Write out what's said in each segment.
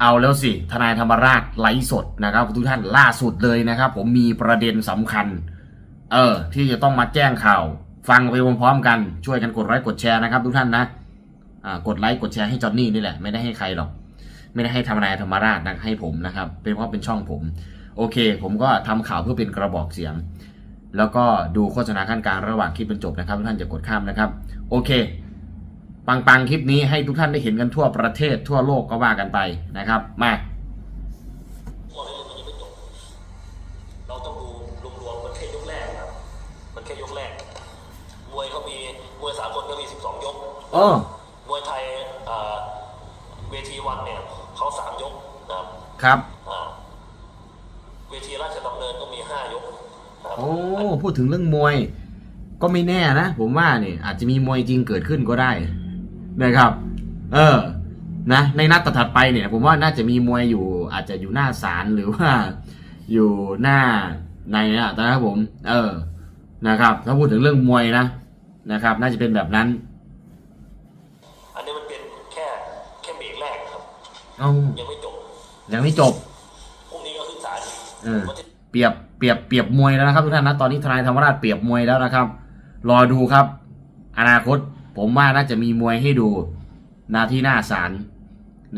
เอาแล้วสิ ทนายธรรมราชไลฟ์สดนะครับทุกท่านล่าสุดเลยนะครับ ผมมีประเด็นสำคัญ เออ ที่จะต้องมาแจ้งข่าว ฟังไปพร้อมๆกันช่วยกันกดไลค์กดแชร์นะครับทุกท่านนะกดไลค์กดแชร์ให้จอนนี่นี่แหละไม่ได้ให้ใครหรอกไม่ได้ให้ธรรมนายธรรมราชนะให้ผมนะครับ เป็นเพราะเป็นช่องผม โอเค ผมก็ทำข่าวเพื่อเป็นกระบอกเสียง แล้วก็ดูโฆษณาขั้นกลางระหว่างคลิปเป็นจบนะครับทุกท่านจะกดข้ามนะครับ โอเค ปังๆ คลิปนี้ให้ทุกท่านได้เห็นกันทั่วประเทศทั่วโลกก็ว่ากันไปนะครับ มาบอกเลยมันยังไม่จบเราต้องดูรวมๆมันแค่ยกแรกครับมันแค่ยกแรกมวยเขามีมวยสากลก็มี 12 ยกเออมวยไทยอ่าเวทีวันเนี่ยเขาสามยกนะครับครับอ่าเวทีราชดำเนินก็มีห้ายกนะครับโอ้พูดถึงเรื่องมวย ก็ไม่แน่นะ ผมว่าเนี่ยอาจจะมีมวยจริงเกิดขึ้นก็ได้ นะครับ เออนะในนัดถัดๆไปเนี่ย ผมว่าน่าจะมีมวยอยู่ อาจจะอยู่หน้าศาลหรือว่าอยู่หน้าในนะนะครับผม เออนะครับ ถ้าพูดถึงเรื่องมวยนะนะครับ น่าจะเป็นแบบนั้น อันนี้มันเป็นแค่แค่เบรกแรกครับเอ้ายังไม่จบยังไม่จบพรุ่งนี้ก็ขึ้นศาลอีกเออว่าจะเปรียบเปรียบเปรียบมวยแล้วนะครับทุกท่านนะตอนนี้ทนายธรรมราชเปรียบมวยแล้วนะครับ รอดูครับ อนาคต ผมว่าน่าจะมีมวยให้ดูหนาที่หน้าศาล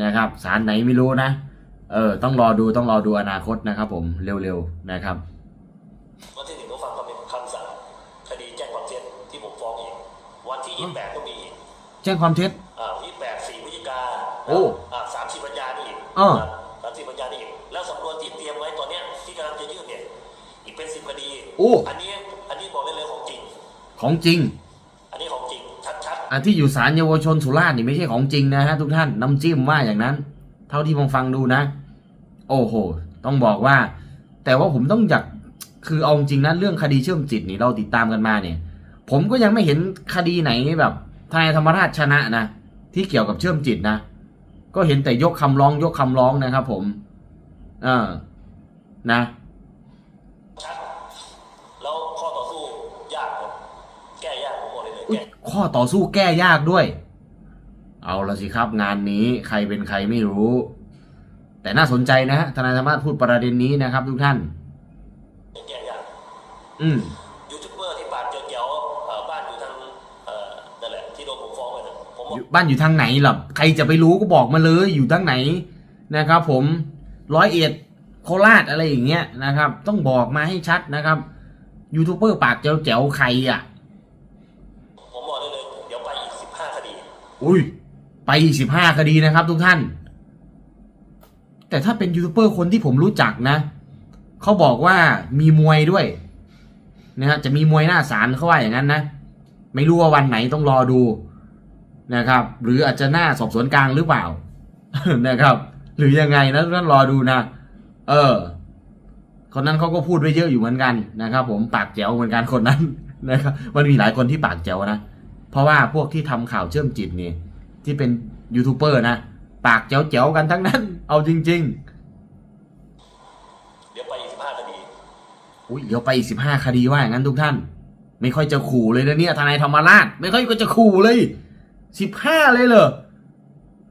นะครับศาลไหนไม่รู้นะ เออ ต้องรอดูต้องรอดูอนาคตนะครับ ผมเร็วๆนะครับวันที่หนึ่งก็ฟังคำเป็นคำสั่งคดีแจ้งความเท็จที่ผมฟ้องอีกวันที่ยี่สิบแปดก็มีอีกแจ้งความเท็จอ่ายี่แปดสี่พฤศจิกาโอ้อ่าสามสิบปัญญานี่อีกอ้อสามสิบปัญญานี่อีกแล้วสำนวนที่เตรียมไว้ตอนเนี้ยที่กำลังจะยื่นเนี่ยอีกเป็นสิบคดีโอ้อันนี้อันนี้บอกได้เลยของจริง ของจริง ที่อยู่ศาลเยาวชนสุราษฎร์นี่ไม่ใช่ของจริงนะฮะทุกท่านน้ำจิ้มว่าอย่างนั้น เท่าที่ผมฟังดูนะ โอ้โห ต้องบอกว่า แต่ว่าผมต้องอยากคือเอาจริงนะเรื่องคดีเชื่อมจิตนี่เราติดตามกันมาเนี่ย ผมก็ยังไม่เห็นคดีไหนแบบทนายธรรมราชชนะนะที่เกี่ยวกับเชื่อมจิตนะก็เห็นแต่ยกคำร้องยกคำร้องนะครับ ผม เออนะ ๆ ชัด แล้วข้อต่อสู้ยากครับแก้ยากผมบอกเลยเลย อุ๊ย แก้ ข้อต่อสู้แก้ยากด้วย เอาละสิครับงานนี้ใครเป็นใครไม่รู้ แต่น่าสนใจนะฮะทนายธรรมราชพูดประเด็นนี้นะครับ ทุกท่าน แก้ยากอืมยูทูบเบอร์ที่ปากเจียวๆเอ่อบ้านอยู่ทางเอ่อนั่นแหละที่โดนผมฟ้องไปนะผมบอกอยู่บ้านอยู่ทางไหนล่ะใครจะไปรู้ก็บอกมาเลยอยู่ทางไหนนะครับ ผมร้อยเอ็ดโคราชอะไรอย่างเงี้ยนะครับ ต้องบอกมาให้ชัดนะครับยูทูบเบอร์ปากแจ๋วๆใครอะ ผมบอกได้เลย เดี๋ยวไปอีกสิบห้าคดี อุ้ย ไปสิบห้าคดีนะครับ ทุกท่าน แต่ถ้าเป็นยูทูบเบอร์คนที่ผมรู้จักนะ เขาบอกว่ามีมวยด้วยนะฮะจะมีมวยหน้าศาลเขาว่าอย่างนั้นนะ ไม่รู้ว่าวันไหนต้องรอดูนะครับ หรืออาจจะหน้าสอบสวนกลางหรือเปล่านะครับ หรือยังไงนะทุกท่านรอดูนะ เออ คนนั้นเขาก็พูดไว้เยอะอยู่เหมือนกันนะครับ ผมปากแจ๋วเหมือนกันคนนั้นนะครับ มันมีหลายคนที่ปากแจ๋วนะ เพราะว่าพวกที่ทำข่าวเชื่อมจิตนี่ที่เป็นยูทูบเบอร์นะ ปากแจ๋วๆกันทั้งนั้น เอาจริงเดี๋ยวไปอีกสิบห้าคดีๆอุ้ยเดี๋ยวไปอีกสิบห้าคดีว่าอย่างนั้นทุกท่าน ไม่ค่อยจะขู่เลยนะเนี่ยทนายธรรมราชไม่ค่อยก็จะขู่เลยสิบห้าเลยเหรอ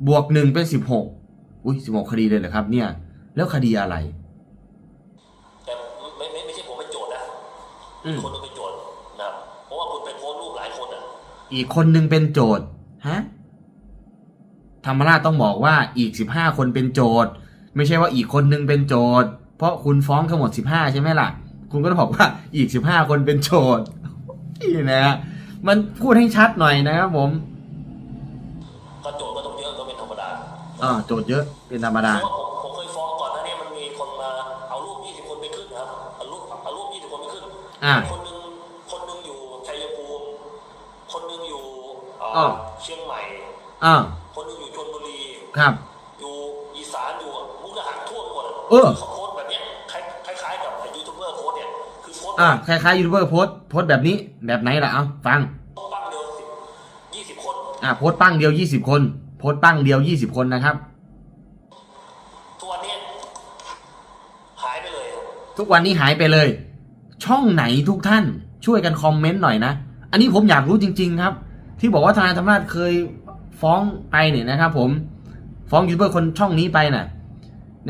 บวกหนึ่งเป็นสิบหกอุ้ยสิบหกคดีเลยเหรอครับ เนี่ย แล้วคดีอะไรแต่ไม่ไม่ไม่ใช่ผมเป็นโจทย์นะอืมคนหนึงเป็นโจทย์นะครับเพราะว่าคุณไปโพสต์รูปหลายคนอะ อีกคนหนึ่งเป็นโจทย์ฮะธรรมราชต้องบอกว่าอีกสิบห้าคนเป็นโจทย์ ไม่ใช่ว่าอีกคนหนึ่งเป็นโจทย์ เพราะคุณฟ้องทั้งหมดสิบห้าใช่ไหมล่ะ คุณก็ต้องบอกว่าอีกสิบห้าคนเป็นโจทย์นี่นะฮะมันพูดให้ชัดหน่อยนะครับผมก็โจทย์ก็ต้องเยอะก็เป็นธรรมดาอ่าโจทย์เยอะเป็นธรรมดาเพราะว่าผมผมเคยฟ้องก่อนหน้านี้มันมีคนมาเอารูป20คนไปขึ้นนะครับเอารูปเอารูป20คนไปขึ้นอ่าคนหนึงคนหนึงอยู่ชัยภูมิ คนหนึงอยู่เอ่ออ้อเชียงใหม่ อ่าคนหนึงอยู่ชลบุรี ครับ อยู่อีสานอยู่มุกดาหารทั่วไปหมดะเออเขาโพสต์แบบเนี้ยคล้ายคล้ายๆกับยูทูบเบอร์โพสต์เนี่ยคือโพสต์อ่าคล้ายๆยูทูบเบอร์โพสต์โพสต์แบบนี้แบบไหนล่ะเอาฟัง ปั้งเดียวสิบยี่สิบคนอ่าโพสต์ปั้งเดียวยี่สิบคน โพสต์ปั้งเดียวยี่สิบคนนะครับทุกวันเนี้ยหายไปเลยครับทุกวันนี้หายไปเลย ช่องไหนทุกท่านช่วยกันคอมเมนต์หน่อยนะ อันนี้ผมอยากรู้จริง ๆ ครับ ที่บอกว่าทนายธรรมราชเคยฟ้องไปเนี่ยนะครับ ผมฟ้องยูทูบเบอร์คนช่องนี้ไปน่ะ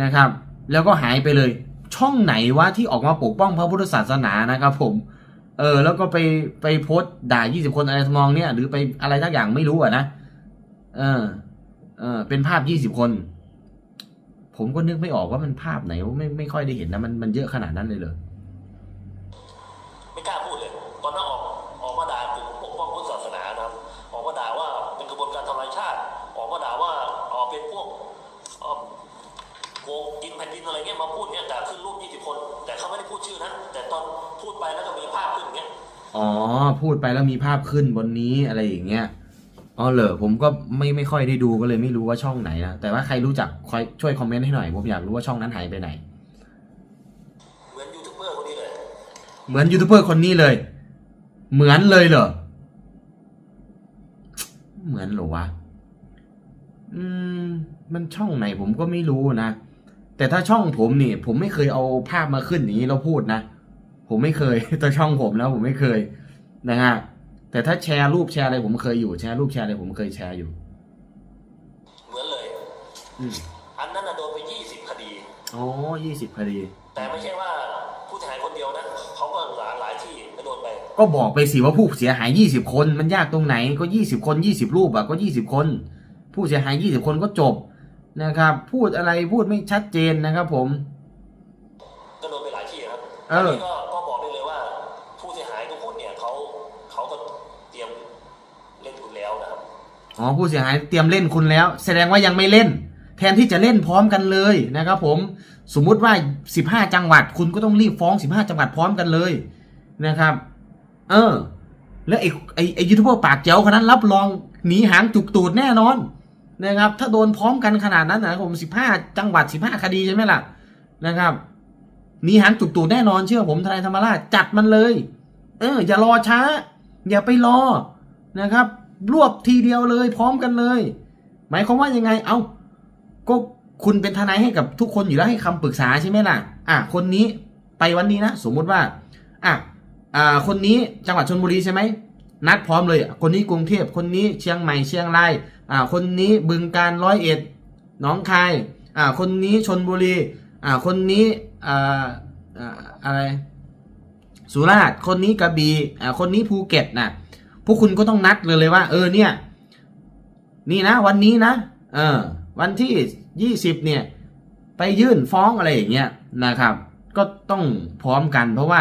นะครับ แล้วก็หายไปเลย ช่องไหนวะที่ออกมาปกป้องพระพุทธศาสนานะครับ ผมเออแล้วก็ไปไปโพสต์ด่า 20 คนอะไรทำนองเนี้ยหรือไปอะไรทักอย่างไม่รู้อะนะเออเออเป็นภาพ 20 คน ผมก็นึกไม่ออกว่ามันภาพไหนไม่ไม่ค่อยได้เห็นนะมันมันเยอะขนาดนั้นเลยเหรอไม่กล้าพูดเลย ตอนนั้นออก ออกมาด่ากลุ่มปกป้องพุทธศาสนานะครับออกมาด่าว่าเป็นกระบวนการทำลายชาติ ออกมาด่าว่าเออเป็นพวกเอ่อโกงกินแผ่นดินอะไรเงี้ยมาพูดเนี่ยด่าขึ้นรูป20คน แต่เขาไม่ได้พูดชื่อนั้น แต่ตอนพูดไปแล้วก็มีภาพขึ้นอย่างเงี้ยอ๋อ พูดไปแล้วมีภาพขึ้นบนนี้อะไรอย่างเงี้ยอ๋อเหรอผมก็ไม่ไม่ค่อยได้ดูก็เลยไม่รู้ว่าช่องไหนนะแต่ว่าใครรู้จักคอยช่วยคอมเมนต์ให้หน่อย ผมอยากรู้ว่าช่องนั้นหายไปไหน เหมือนยูทูบเบอร์คนนี้เลย เหมือนยูทูบเบอร์คนนี้เลย เหมือนเลยเหรอ เหมือนเหรอวะ อืม มันช่องไหนผมก็ไม่รู้นะ แต่ถ้าช่องผมนี่ ผมไม่เคยเอาภาพมาขึ้นอย่างนี้เราพูดนะ ผมไม่เคยแต่ช่องผมแล้วผมไม่เคย นะฮะ แต่ถ้าแชร์รูปแชร์อะไรผมเคยอยู่ แชร์รูปแชร์อะไรผมเคยแชร์อยู่ เหมือนเลย อืมอันนั้นน่ะโดนไป20คดี อ๋อยี่สิบคดี แต่ไม่ใช่ว่า ผู้เสียหายคนเดียวนะเขาก็หลายหลายที่ก็โดนไป ก็บอกไปสิว่าผู้เสียหาย20คน มันยากตรงไหนก็20คน20รูปอะก็20คน ผู้เสียหาย20คนก็จบนะครับ พูดอะไรพูดไม่ชัดเจนนะครับ ผม ก็โดนไปหลายที่ครับเออนนี้ก็ก็บอกได้เลยว่า ผู้เสียหายทุกคนเนี่ยเขาเขาก็เตรียมเล่นคุณแล้วนะครับอ๋อผู้เสียหายเตรียมเล่นคุณแล้ว แสดงว่ายังไม่เล่นแทนที่จะเล่นพร้อมกันเลยนะครับผมสมมุติว่า 15 จังหวัด คุณก็ต้องรีบฟ้อง 15 จังหวัดพร้อมกันเลยนะครับ เออ แล้วไอ้ไอ้ไอ้ยูทูบเบอร์ปากเจ๋วคนนั้นรับรองหนีหางจุกตูดแน่นอนนะครับ ถ้าโดนพร้อมกันขนาดนั้นนะครับผม 15 จังหวัด 15 คดีใช่ไหมล่ะนะครับหนีหางจุกตูดแน่นอนเชื่อผมทนายธรรมราชจัดมันเลย เออ อย่ารอช้า อย่าไปรอนะครับ รวบทีเดียวเลย พร้อมกันเลย หมายความว่ายังไงเอา ก็คุณเป็นทนายให้กับทุกคนอยู่แล้วให้คำปรึกษาใช่ไหมล่ะ อะคนนี้ไปวันนี้นะสมมุติว่า อะอ่าคนนี้จังหวัดชนบุรีใช่ไหมนัดพร้อมเลย คนนี้กรุงเทพคนนี้เชียงใหม่เชียงรายอ่าคนนี้บึงการร้อยเอ็ดหน้องคายอ่าคนนี้ชนบุรีอ่าคนนี้อ่าอ่าอะไร สุราษฎร์คนนี้กระบี่อ่าคนนี้ภูเก็ตนะพวกคุณก็ต้องนัดเลยเลยว่า เออเนี่ย นี่นะ วันนี้นะ เออ วันที่ยี่สิบเนี่ย ไปยื่นฟ้องอะไรอย่างเงี้ยนะครับ ก็ต้องพร้อมกัน เพราะว่า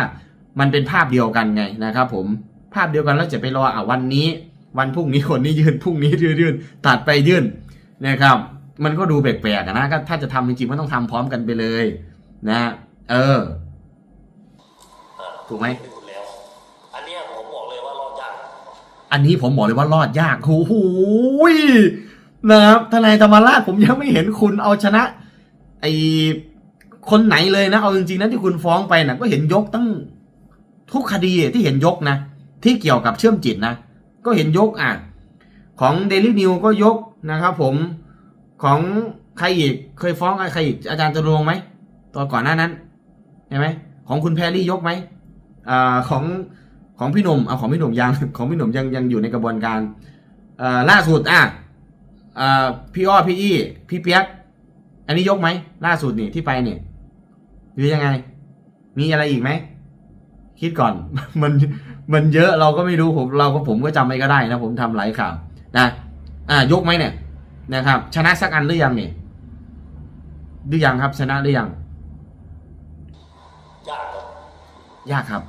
มันเป็นภาพเดียวกันไงนะครับ ผมภาพเดียวกันแล้วจะไปรออะวันนี้ วันพรุ่งนี้คนนี้ยื่นพรุ่งนี้ยื่นยื่นตัดไปยื่นนะครับ มันก็ดูแปลกๆอะนะก็ถ้าจะทำจริงๆมันต้องทำพร้อมกันไปเลย นะ เอออ่าถูกไหมเล่นคุณแล้วอันเนี้ยผมบอกเลยว่ารอดยาก อันนี้ผมบอกเลยว่ารอดยากโอ้โหย นะครับทนายธรรมราชผมยังไม่เห็นคุณเอาชนะ ไอคนไหนเลยนะ เอาจริงๆนะที่คุณฟ้องไปนะก็เห็นยกตั้งทุกคดีที่เห็นยกนะ ที่เกี่ยวกับเชื่อมจิตนะ ก็เห็นยกอะ ของ Daily New ก็ยกนะครับผมของใครอีกเคยฟ้องใครอีกอาจารย์จรวงไหมตอนก่อนหน้านั้นใช่ไหมของคุณแพรรี่ยกไหมอ่าของของพี่หนุ่มเอาของพี่หนุ่มยังของพี่หนุ่มยังยังอยู่ในกระบวนการอ่าล่าสุดอะ อ่าพี่อ้อพี่อี้พี่เปียก อันนี้ยกไหมล่าสุดนี่ที่ไปเนี่ยหรือยังไง มีอะไรอีกไหมคิดก่อนมันมันเยอะเราก็ไม่รู้ผมเราก็ผมก็จำไม่ก็ได้นะ ผมทำหลายข่าวนะอ่ายกไหมเนี่ยนะครับ ชนะสักอันหรือยังเนี่ยหรือยังครับ ชนะหรือยังยากครับยากครับ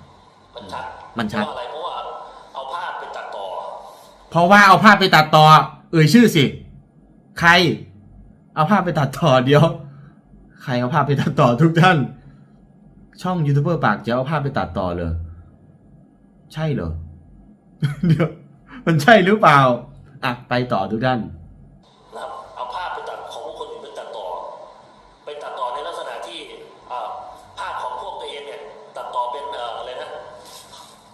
มันชัดมันชัดเพราะอะไรเพราะว่าเอาภาพไปตัดต่อ เพราะว่าเอาภาพไปตัดต่อ เอ่ยชื่อสิ ใคร เอาภาพไปตัดต่อเดี๋ยว ใครเอาภาพไปตัดต่อทุกท่าน ช่องยูทูบเบอร์ปากจะเอาภาพไปตัดต่อเลย ใช่เหรอ เดี๋ยว มันใช่หรือเปล่า อะ ไปต่อทุกท่านนะครับเอาภาพไปตัดของคนอื่นไปตัดต่อ ไปตัดต่อในลักษณะที่อ่าภาพของพวกตัวเองเนี่ย ตัดต่อเป็นเอ่ออะไรนะ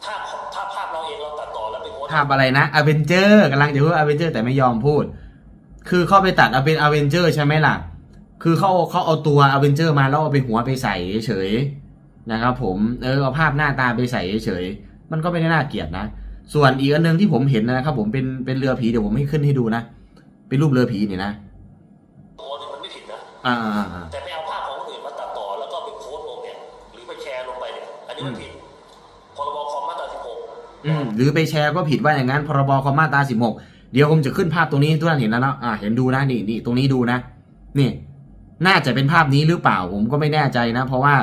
ถ้าถ้าภาพเราเองเราตัดต่อแล้วไปโพสต์ภาพอะไรนะอเวนเจอร์กำลังจะพูดอเวนเจอร์แต่ไม่ยอมพูด คือเข้าไปตัดเอาเป็นอเวนเจอร์ใช่ไหมล่ะ คือเขาเขาเอาตัวอเวนเจอร์มาแล้วเอาไปหัวไปใส่เฉยๆนะครับผมเออเอาภาพหน้าตาไปใส่เฉยๆมันก็ไม่ได้น่าเกลียดนะ ส่วนอีกอันหนึงที่ผมเห็นนะครับผมเป็นเป็นเรือผีเดี๋ยวผมให้ขึ้นให้ดูนะ เป็นรูปเรือผีเนี่ยนะโพสต์เนี่ยมันไม่ผิดนะอ่าอ่าอ่าแต่ไปเอาแชร์ลงไปเนี่ยอันนี้มันผิดพรบคอมมาตราสิบหกอืมหรือไปแชร์ก็ผิดว่าอย่างนั้นพรบคอมมาตราสิบหก เดี๋ยวผมจะขึ้นภาพตรงนี้ทุกท่านเห็นแล้วเนาะอ่าเห็นดูนะนี่นี่ตรงนี้ดูนะนี่น่าจะเป็นภาพนี้หรือเปล่าผมก็ไม่แน่ใจนะ เพราะว่า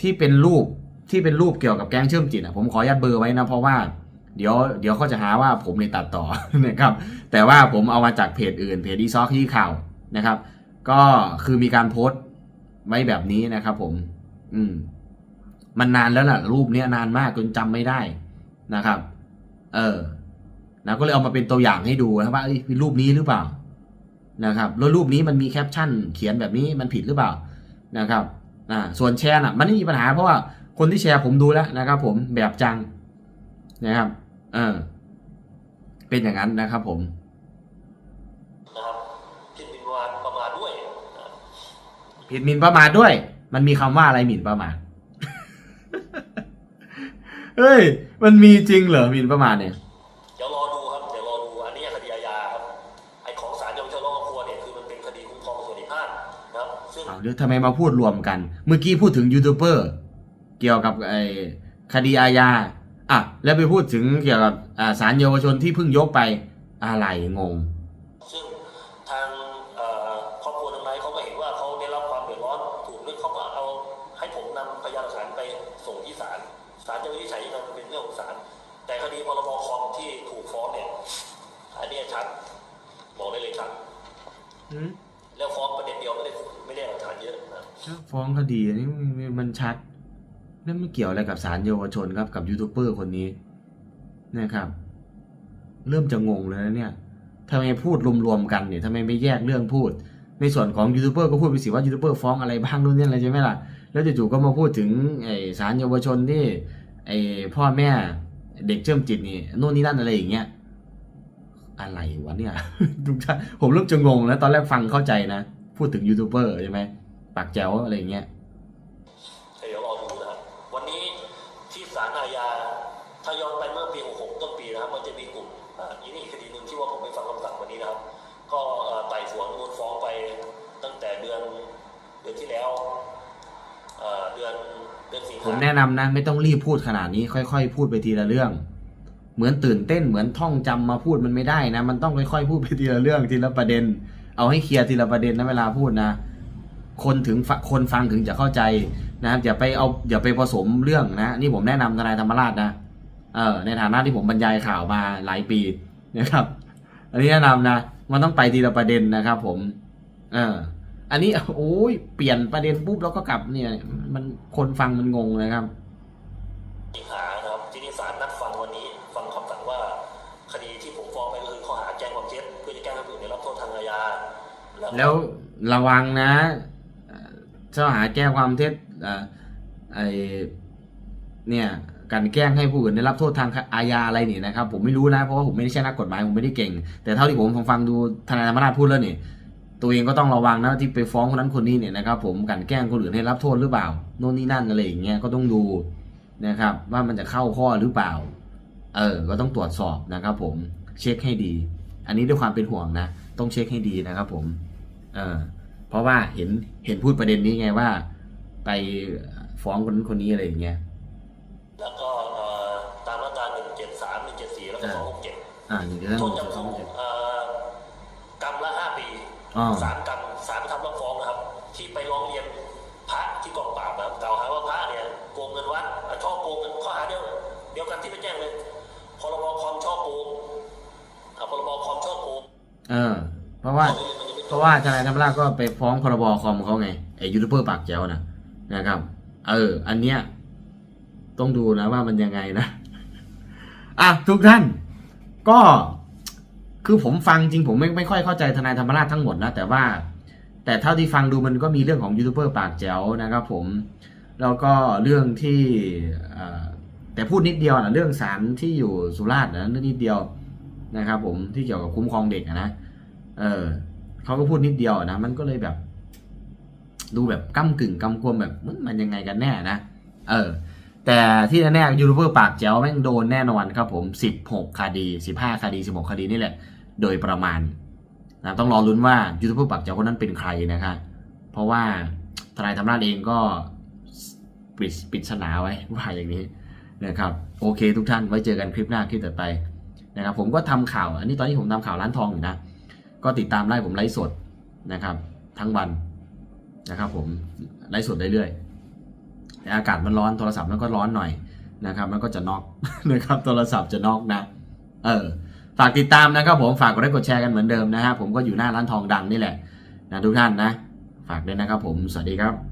ที่เป็นรูปที่เป็นรูปเกี่ยวกับแก๊งเชื่อมจิตอะผมขอยัดเบอร์ไว้นะเพราะว่าเดี๋ยวเดี๋ยวเขาจะหาว่าผมในตัดต่อนะครับแต่ว่าผมเอามาจากเพจอื่นเพจดีซอกที่ข่าวนะครับ ก็คือมีการโพสต์ไว้แบบนี้นะครับ ผม อืม มันนานแล้วล่ะ รูปเนี้ยนานมากจนจำไม่ได้นะครับ เออ นะก็เลยเอามาเป็นตัวอย่างให้ดูนะครับว่าเอ้ยมีรูปนี้หรือเปล่านะครับแล้วรูปนี้มันมีแคปชั่น เขียนแบบนี้มันผิดหรือเปล่านะครับอ่าส่วนแชร์น่ะมันไม่มีปัญหาเพราะว่าคนที่แชร์ผมดูแล้วนะครับ ผมแบบจังนะครับเออเป็นอย่างนั้นนะครับผมนะครับผิดหมิ่นประมาทประมาทด้วยนะผิดหมิ่นประมาทด้วย มันมีคำว่าอะไรหมิ่นประมาทเฮ้ย มันมีจริงเหรอหมิ่นประมาทเนี่ย ซึ่งเอาเดี๋ยวทำไมมาพูดรวมกัน เมื่อกี้พูดถึงยูทูบเบอร์เกี่ยวกับไอ้คดีอาญาอะแล้วไปพูดถึงเกี่ยวกับอ่าศาลเยาวชนที่เพิ่งยกไปอะไรงงซึ่งทางเอ่อครอบครัวทางไหนเขาก็เห็นว่าเขาได้รับความเดือดร้อนถูกเรื่องเขาก็เอาให้ผมนำพยานหลักฐานไปส่งที่ศาลศาลจะวินิจฉัยยังไงมันเป็นเรื่องของศาลแต่คดีพรบคอมที่ถูกฟ้องเนี่ยอันนี้ชัดบอกได้เลยชัดแเยอะนะฟ้องคดีอันนี้มันชัดนั่นไม่เกี่ยวอะไรกับศาลเยาวชนครับกับยูทูบเบอร์คนนี้นะครับ เริ่มจะงงเลยนะเนี่ยทำไมพูดรวมๆกันเนี่ยทำไมไม่แยกเรื่องพูด ในส่วนของยูทูบเบอร์ก็พูดไปสิว่ายูทูบเบอร์ฟ้องอะไรบ้างนู่นนี่อะไรใช่ไหมล่ะแล้วจู่ๆก็มาพูดถึงไอ้ศาลเยาวชนที่ไอ้พ่อแม่เด็กเชื่อมจิตนี่นู่นนี่นั่นอะไรอย่างเงี้ยอะไรวะเนี่ยทุกท่านผมเริ่มจะงงแล้วตอนแรกฟังเข้าใจนะ พูดถึงยูทูบเบอร์ใช่ไหม ปากแจ๋วอะไรอย่างเงี้ยเดี๋ยวรอดูนะครับวันนี้ที่ศาลอาญาถ้าย้อนไปเมื่อปี 66 ต้นปีนะครับมันจะมีกลุ่มอ่าอีนี่คดีหนึ่งที่ว่าผมไปฟังคำสั่งวันนี้นะครับ ก็เอ่อไต่สวนมูลฟ้องไปตั้งแต่เดือนเดือนที่แล้วเอ่อเดือนเดือนสิงผมหาแนะนำนะไม่ต้องรีบพูดขนาดนี้ค่อยๆ พูดไปทีละเรื่อง เหมือนตื่นเต้นเหมือนท่องจำมาพูดมันไม่ได้นะ มันต้องค่อยๆ พูดไปทีละเรื่องทีละประเด็น เอาให้เคลียร์ทีละประเด็นนะเวลาพูดนะ คนถึงฟคนฟังถึงจะเข้าใจนะครับอย่าไปเอาอย่าไปผสมเรื่องนะ นี่ผมแนะนำทนายธรรมราชนะเออในฐานะที่ผมบรรยายข่าวมาหลายปีนะครับ อันนี้แนะนำนะมันต้องไปทีละประเด็นนะครับ ผม เอออันนี้โอ้ยเปลี่ยนประเด็นปุ๊บแล้วก็กลับเนี่ย มันคนฟังมันงงนะครับสิงหานะครับที่นี่ศาลนัดฟังวันนี้ ฟังคำสั่งว่า คดีที่ผมฟ้องไปก็คือข้อหาแจ้งความเท็จเพื่อจะแกล้งให้ผู้อื่นได้รับโทษทางอาญาก็แล้วระวังนะ เอ่อเจ้าหาแก้ความเท็จเอ่อไอเนี่ยกลันแกล้งให้ผู้อื่นได้รับโทษทางอาญาอะไรนี่นะครับ ผมไม่รู้นะเพราะว่าผมไม่ได้ใช่นักกฎหมายผมไม่ได้เก่ง แต่เท่าที่ผมฟังฟังดูทนายธรรมราชพูดแล้วนี่ตัวเองก็ต้องระวังนะที่ไปฟ้องคนนั้นคนนี้เนี่ยนะครับ ผมกลันแกล้งคนอื่นให้รับโทษหรือเปล่าโน่นนี่นั่นอะไรอย่างเงี้ยก็ต้องดูนะครับ ว่ามันจะเข้าข้อหรือเปล่า เออ ก็ต้องตรวจสอบนะครับ ผมเช็คให้ดี อันนี้ด้วยความเป็นห่วงนะ ต้องเช็คให้ดีนะครับ ผม เออ เพราะว่าเห็นเห็นพูดประเด็นนี้ไงว่า ไปฟ้องคนนั้นคนนี้อะไรอย่างเงี้ยแล้วก็เอ่อตามมาตรา173 174แล้วก็267อ่าหนึ่งเรื่องโทขษองจำคุกเอ่อกรรมละ5ปีอ๋อสารกรรมสารทำรับฟ้องนะครับ ที่ไปร้องเรียนพระที่กองปราบนะครับกล่าวหาว่าพระเนี่ยโกงเงินวัดอะช่อโกงเงินข้อหาเดียวเดียวกันที่ไปแจ้งเลยพรบคอมช่อโกงอะพรบคอมช่อโกงเออ ว่าทนายธรรมราชก็ไปฟ้องพรบคอมเขาไงไอ้ยูทูบเบอร์ปากแจ๋วนะนะครับ เออ อันเนี้ยต้องดูนะว่ามันยังไงนะอะทุกท่าน ก็คือผมฟังจริงผมไม่ไม่ค่อยเข้าใจทนายธรรมราชทั้งหมดนะแต่ว่า แต่เท่าที่ฟังดูมันก็มีเรื่องของยูทูบเบอร์ปากแจ๋วนะครับผมแล้วก็เรื่องที่แต่พูดนิดเดียวนะเรื่องสารที่อยู่สุราษฎร์นะนิดเดียวนะครับผมที่เกี่ยวกับคุ้มครองเด็กนะเออ เขาก็พูดนิดเดียวนะมันก็เลยแบบ ดูแบบก้ากึ่งก้ำกวมแบบมันยังไงกันแน่นะเออ แต่ที่แน่ๆยูทูบเบอร์ปากแจ๋วแม่งโดนแน่นอนครับผมสิบหกคดีสิบห้าคดีสิบหกคดีนี่แหละ โดยประมาณนะต้องรอลุ้นว่ายูทูบเบอร์ปากแจ๋วคนนั้นเป็นใครนะครับเพราะว่าทนายธรรมราชเองก็ปริศปริศนาไว้ว่าอย่างนี้นะครับ โอเคทุกท่านไว้เจอกันคลิปหน้าคลิปต่อไปนะครับผมก็ทำข่าว อันนี้ตอนนี้ผมทำข่าวร้านทองอยู่นะ ก็ติดตามไล่ผมไลฟ์สดนะครับ ทั้งวันนะครับ ผมไลฟ์สดเรื่อยๆแต่อากาศมันร้อนโทรศัพท์มันก็ร้อนหน่อยนะครับ มันก็จะน็อกนะครับ โทรศัพท์จะน็อกนะ เออฝากติดตามนะครับ ผมฝากกดไลค์กดแชร์กันเหมือนเดิมนะฮะผมก็อยู่หน้าร้านทองดังนี่แหละนะทุกท่านนะ ฝากด้วยนะครับผมสวัสดีครับ